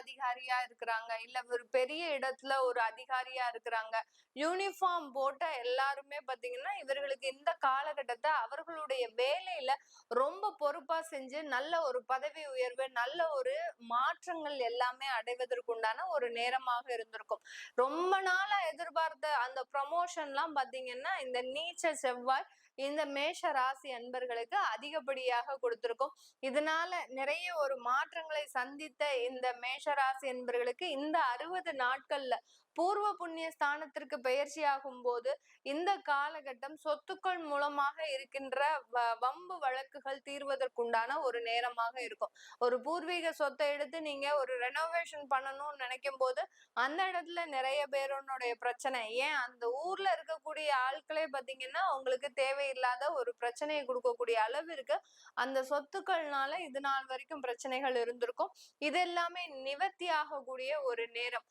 அதிகாரியா இருக்கிறாங்க. இல்ல ஒரு பெரிய இடத்துல ஒரு அதிகாரியா இருக்கிறாங்க. யூனிஃபார்ம் போட்ட எல்லாருமே பாத்தீங்கன்னா இவர்களுக்கு இந்த காலகட்டத்தை அவர்களுடைய வேலையில ரொம்ப பொறுப்பா செஞ்சு நல்ல ஒரு பதவி உயர்வு நல்ல ஒரு மாற்றங்கள் எல்லாமே அடைவதற்குண்டான ஒரு நேரமாக இருந்திருக்கும். ரொம்ப நாளா எதிர்பார்த்து அந்த ப்ரமோஷன்லாம் பாத்தீங்கன்னா இந்த நீச்ச செவ்வாய் இந்த மேஷ ராசி அன்பர்களுக்கு அதிகப்படியாக கொடுத்துருக்கும். இதனால நிறைய ஒரு மாற்றங்களை சந்தித்த இந்த மேஷ ராசி அன்பர்களுக்கு இந்த அறுபது நாட்கள்ல பூர்வ புண்ணிய ஸ்தானத்திற்கு பெயர்ச்சியாகும் போது இந்த காலகட்டம் சொத்துக்கள் மூலமாக இருக்கின்ற வ- வம்பு வழக்குகள் தீர்வதற்குண்டான ஒரு நேரமாக இருக்கும். ஒரு பூர்வீக சொத்தை எடுத்து நீங்க ஒரு ரெனோவேஷன் பண்ணணும்னு நினைக்கும் போது அந்த இடத்துல நிறைய பேருனுடைய பிரச்சனை. ஏன்? அந்த ஊர்ல இருக்கக்கூடிய ஆட்களே பாத்தீங்கன்னா உங்களுக்கு தேவையில்லாத ஒரு பிரச்சனையை கொடுக்கக்கூடிய அளவிற்கு அந்த சொத்துக்கள்னால இது நாள் வரைக்கும் பிரச்சனைகள் இருந்திருக்கும். இது எல்லாமே நிவர்த்தி ஆகக்கூடிய ஒரு நேரம்.